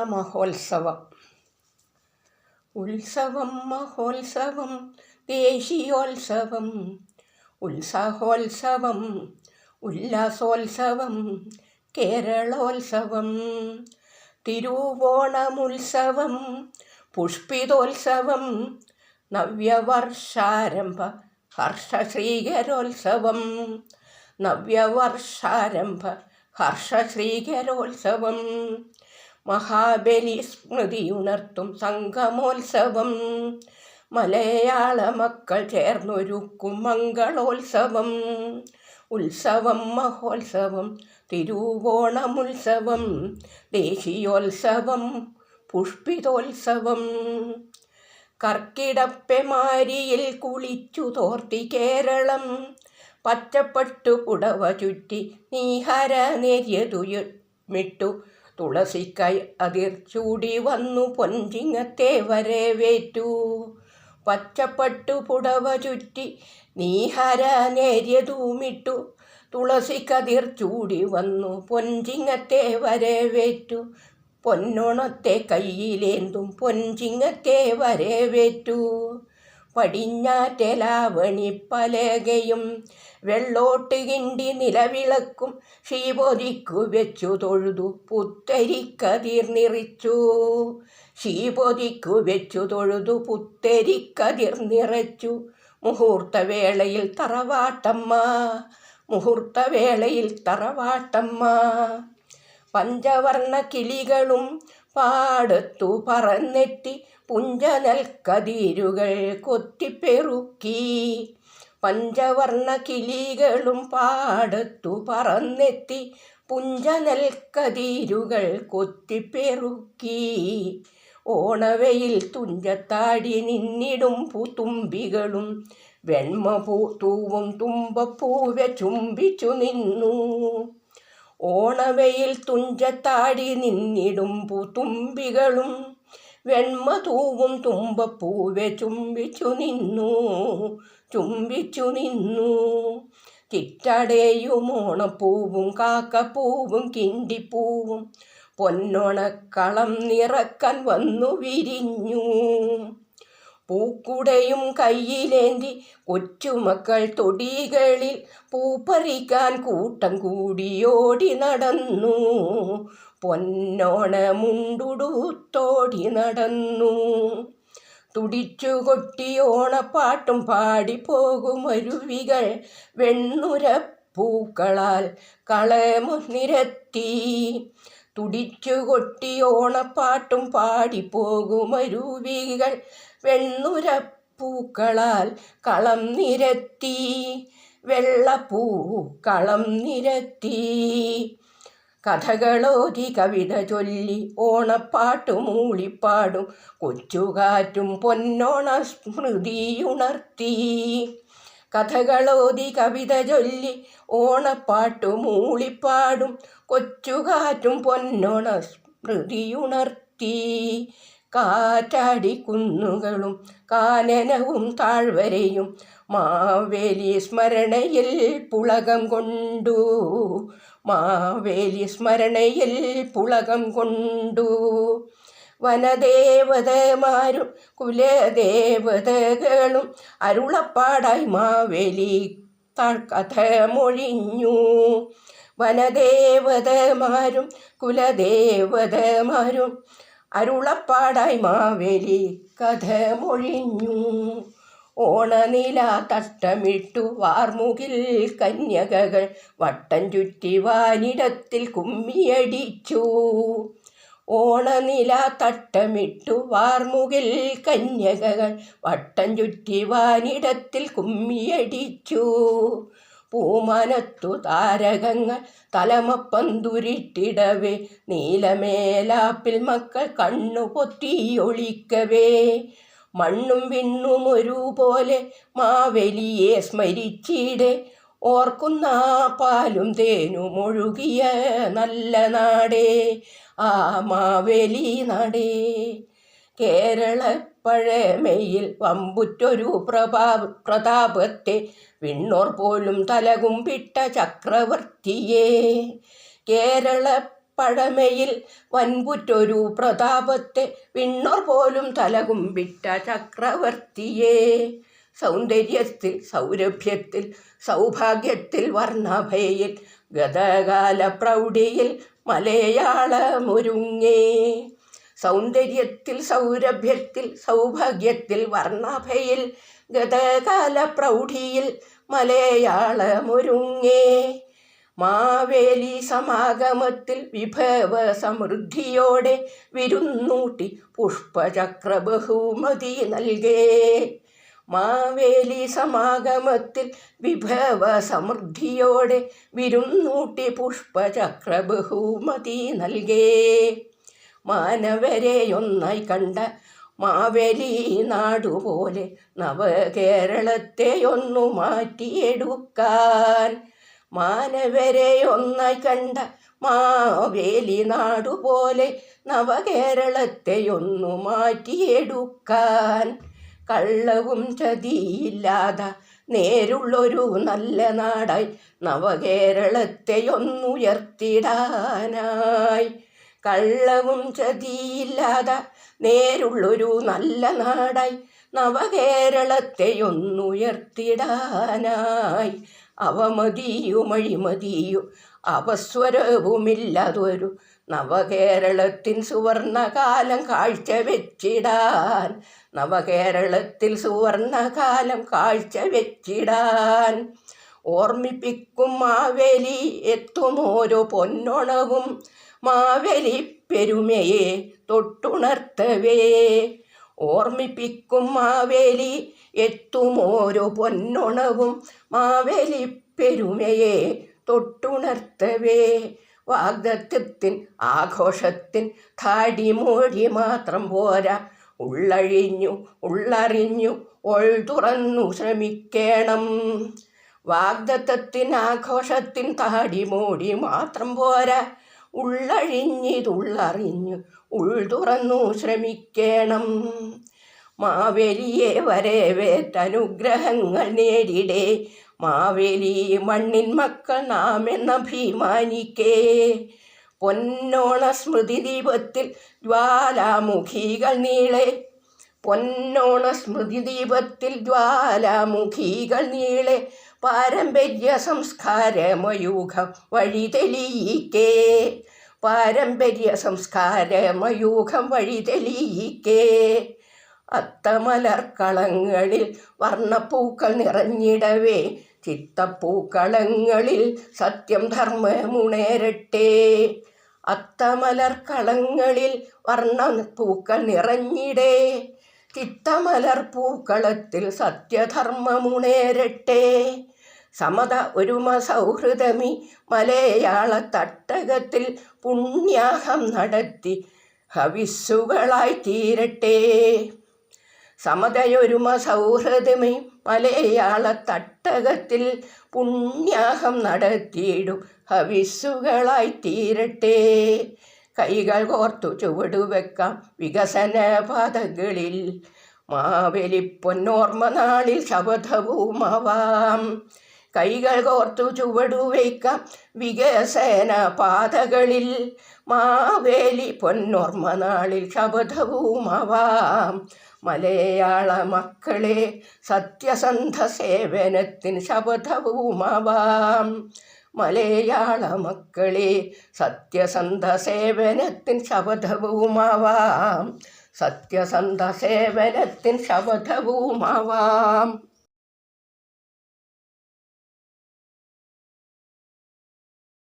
ഓണമഹോത്സവം ഉത്സവം മഹോത്സവം ദേശീയോത്സവം ഉത്സാഹോത്സവം ഉല്ലാസോത്സവം കേരളോത്സവം തിരുവോണമുത്സവം പുഷ്പിതോത്സവം നവ്യവർഷാരംഭ ഹർഷശ്രീകരോത്സവം നവ്യവർഷാരംഭ ഹർഷശ്രീകരോത്സവം മഹാബലി സ്മൃതിയുണർത്തും സംഗമോത്സവം. മലയാള മക്കൾ ചേർന്നൊരുക്കും മംഗളോത്സവം. ഉത്സവം മഹോത്സവം തിരുവോണമുത്സവം ദേശീയോത്സവം പുഷ്പിതോത്സവം. കർക്കിടപ്പെമാരിയിൽ കുളിച്ചു തോർത്തി കേരളം. പച്ചപ്പട്ടു പുടവ ചുറ്റി നീഹര നെരിയതുമിട്ടു തുളസിക്കായി അതിർ ചൂടി വന്നു പൊഞ്ചിങ്ങത്തെ വരവേറ്റു പച്ചപ്പട്ടു പുടവ ചുറ്റി നീഹര തുളസി കതിർ ചൂടി വന്നു പൊഞ്ചിങ്ങത്തെ വരവേറ്റു പൊന്നോണത്തെ കയ്യിലേന്തും പൊഞ്ചിങ്ങത്തെ വരവേറ്റു പടിഞ്ഞാറ്റലാവണി പലകയും വെള്ളോട്ട് കിണ്ടി നിലവിളക്കും ഷീപൊതിക്കു വെച്ചു തൊഴുതു പുത്തരിക്കതിർ നിറച്ചു. ഷീപൊതിക്കു വെച്ചു തൊഴുതു പുത്തരിക്കതിർ നിറച്ചു. മുഹൂർത്തവേളയിൽ തറവാട്ടമ്മ മുഹൂർത്തവേളയിൽ തറവാട്ടമ്മ. പഞ്ചവർണ കിളികളും പാടത്തു പറന്നെത്തി പുഞ്ചനൽ കതിരുകൾ കൊത്തിപ്പെറുക്കി. പഞ്ചവർണ കിളികളും പാടത്തു പറന്നെത്തി പുഞ്ചനൽ കതിരുകൾ കൊത്തിപ്പെറുക്കി. ഓണവയിൽ തുഞ്ചത്താടി നിന്നിടും പൂത്തുമ്പികളും വെണ്മ പൂ തൂവും തുമ്പപ്പൂവ ചുംബിച്ചു നിന്നു. ഓണവയിൽ തുഞ്ചത്താടി നിന്നിടും പൂത്തുമ്പികളും. വെണ്മ തൂവും തുമ്പപ്പൂവെ ചുംബിച്ചു നിന്നു ചുംബിച്ചു നിന്നു. ചിറ്റടയും ഓണപ്പൂവും കാക്കപ്പൂവും കിണ്ടിപ്പൂവും പൊന്നോണക്കളം നിറക്കാൻ വന്നു വിരിഞ്ഞു. പൂക്കുടയും കയ്യിലേന്തി കൊച്ചുമക്കൾ തൊടികളിൽ പൂപ്പറിക്കാൻ കൂട്ടം കൂടിയോടി നടന്നു. പൊന്നോണമുണ്ടുടുത്തോടി നടന്നു. തുടിച്ചു കൊട്ടി ഓണപ്പാട്ടും പാടിപ്പോകും അരുവികൾ വെണ്ണുര പൂക്കളാൽ കളമുനിരത്തി തുടിച്ചു പാടിപ്പോകും അരുവികൾ വെണ്ണുര പൂക്കളാൽ കളം നിരത്തി വെള്ളപ്പൂ കളം നിരത്തി. കഥകളോതി കവിത ചൊല്ലി ഓണപ്പാട്ടു മൂളിപ്പാടും കൊച്ചുകാറ്റും പൊന്നോണ സ്മൃതിയുണർത്തി കഥകളോതി കവിത ചൊല്ലി ഓണപ്പാട്ടു മൂളിപ്പാടും കൊച്ചുകാറ്റും പൊന്നോണ സ്മൃതിയുണർത്തി കാറ്റാടി കുന്നുകളും കാനനവും താഴ്വരയും മാവേലി സ്മരണയിൽ പുളകം കൊണ്ടു. മാവേലി സ്മരണയിൽ പുളകം കൊണ്ടു. വനദേവതമാരും കുലദേവതകളും അരുളപ്പാടായി മാവേലി കഥ മൊഴിഞ്ഞു വനദേവതമാരും കുലദേവതമാരും അരുളപ്പാടായി മാവേലി കഥ മൊഴിഞ്ഞു ഓണനില തട്ടമിട്ടു വാർമുകിൽ കന്യകകൾ വട്ടം ചുറ്റി വാനിടത്തിൽ കുമ്മിയടിച്ചു. ഓണനില തട്ടമിട്ടു വാർമുകിൽ കന്യകകൾ വട്ടം ചുറ്റി വാനിടത്തിൽ കുമ്മിയടിച്ചു. പൂമനത്തു താരകങ്ങൾ തലമപ്പന്തുരിട്ടിടവേ നീലമേലാപ്പിൽ മക്കൾ കണ്ണു പൊത്തിയൊളിക്കവേ മണ്ണും വിണ്ണും ഒരുപോലെ മാവലിയെ സ്മരിച്ചിടെ ഓർക്കുന്ന പാലും തേനും ഒഴുകിയ നല്ല നാടേ ആ മാവേലി നാടേ. കേരള പഴമയിൽ വമ്പുറ്റൊരു പ്രഭാ പ്രതാപത്തെ വിണ്ണോർ പോലും തലകുമ്പിട്ട ചക്രവർത്തിയെ. കേരള പഴമയിൽ വൻപുറ്റൊരു പ്രതാപത്തെ വിണ്ണോർ പോലും തലകുമ്പിട്ട ചക്രവർത്തിയെ. സൗന്ദര്യത്തിൽ സൗരഭ്യത്തിൽ സൗഭാഗ്യത്തിൽ വർണഭയിൽ ഗതകാല പ്രൗഢിയിൽ മലയാളമൊരുങ്ങേ. സൗന്ദര്യത്തിൽ സൗരഭ്യത്തിൽ സൗഭാഗ്യത്തിൽ വർണഭയിൽ ഗതകാല പ്രൗഢിയിൽ മലയാളമൊരുങ്ങേ. മാവേലി സമാഗമത്തിൽ വിഭവ സമൃദ്ധിയോടെ വിരുന്നൂട്ടി പുഷ്പചക്ര ബഹുമതി നൽകേ. മാവേലി സമാഗമത്തിൽ വിഭവ സമൃദ്ധിയോടെ വിരുന്നൂട്ടി പുഷ്പചക്ര ബഹുമതി നൽകേ. മാനവരെ ഒന്നായി കണ്ട മാവേലി നാടുപോലെ നവകേരളത്തെ ഒന്നു മാറ്റിയെടുക്കാൻ മാനവരെ ഒന്നായി കണ്ട മാവേലി നാടുപോലെ നവകേരളത്തെ ഒന്നു മാറ്റിയെടുക്കാൻ കള്ളവും ചതിയില്ലാതെ നേരുള്ളൊരു നല്ല നാടായി നവകേരളത്തെ ഒന്നുയർത്തിടാനായി കള്ളവും ചതിയില്ലാതെ നേരുള്ളൊരു നല്ല നാടായി നവകേരളത്തെ ഒന്നുയർത്തിടാനായി അവമതിയും അഴിമതിയും അവസ്വരവുമില്ലാതൊരു നവകേരളത്തിൻ സുവർണകാലം കാഴ്ചവെച്ചിടാൻ. നവകേരളത്തിൽ സുവർണകാലം കാഴ്ചവെച്ചിടാൻ. ഓർമ്മിപ്പിക്കും മാവേലി എത്തും ഓരോ പൊന്നൊണവും മാവേലി പെരുമയെ തൊട്ടുണർത്തവേ. ഓർമ്മിപ്പിക്കും മാവേലി എത്തുമോരോ പൊന്നുണവും മാവേലി പെരുമയെ തൊട്ടുണർത്തവേ. വാഗ്ദത്വത്തിൻ ആഘോഷത്തിൻ താടിമൊഴി മാത്രം പോരാ. ഉള്ളഴിഞ്ഞു ഉള്ളറിഞ്ഞു ഒൾ തുറന്നു ശ്രമിക്കണം. വാഗ്ദത്തത്തിൻ ആഘോഷത്തിൻ താടിമൂടി മാത്രം പോരാ. ഉള്ളഴിഞ്ഞിതുള്ളറിഞ്ഞു ഉൾ തുറന്നു ശ്രമിക്കണം. മാവേലിയെ വരവേറ്റനുഗ്രഹങ്ങൾ നേടിടേ മാവേലി മണ്ണിൻ മക്കൾ നാം എന്നഭിമാനിക്കേ പൊന്നോണ സ്മൃതി ദീപത്തിൽ ജ്വാലാമുഖികൾ നീളെ. പൊന്നോണ സ്മൃതി ദീപത്തിൽ ജ്വാലാമുഖികൾ നീളെ. പാരമ്പര്യ സംസ്കാരമയൂഖം വഴി തെളിയിക്കേ പാരമ്പര്യ സംസ്കാരമയൂഖം വഴി തെളിയിക്കേ അത്തമലർക്കളങ്ങളിൽ വർണപ്പൂക്കൾ നിറഞ്ഞിടവേ. ചിത്തപ്പൂക്കളങ്ങളിൽ സത്യം ധർമ്മമുണേരട്ടെ അത്തമലർക്കളങ്ങളിൽ വർണപ്പൂക്കൾ നിറഞ്ഞിടേ. ചിത്തമലർ പൂക്കളത്തിൽ സത്യധർമ്മമുണേരട്ടെ. സമത ഒരുമ സൗഹൃദമി മലയാള തട്ടകത്തിൽ പുണ്യാഹം നടത്തി ഹവിസ്സുകളായി തീരട്ടെ. സമതയൊരുമ സൗഹൃദമി മലയാള തട്ടകത്തിൽ പുണ്യാഹം നടത്തിയിടും ഹവിസ്സുകളായി തീരട്ടെ. കൈകൾ കോർത്തു ചുവടുവെക്കാം വികസന പാതകളിൽ മാവേലി പൊന്നോർമ്മ നാളിൽ ശബദവുമാവാം കൈകൾ കോർത്തു ചുവടുവയ്ക്കാം വികസന പാതകളിൽ മാവേലി പൊന്നോർമ്മ നാളിൽ ശബദവുമാവാം മലയാള മക്കളെ സത്യസന്ധ സേവനത്തിന് ശബദവുമാവാം മലയാള മക്കളെ സത്യസന്ധ സേവനത്തിൻ ശബദവുമാവാം സത്യസന്ധ സേവനത്തിൻ ശബദവുമാവാം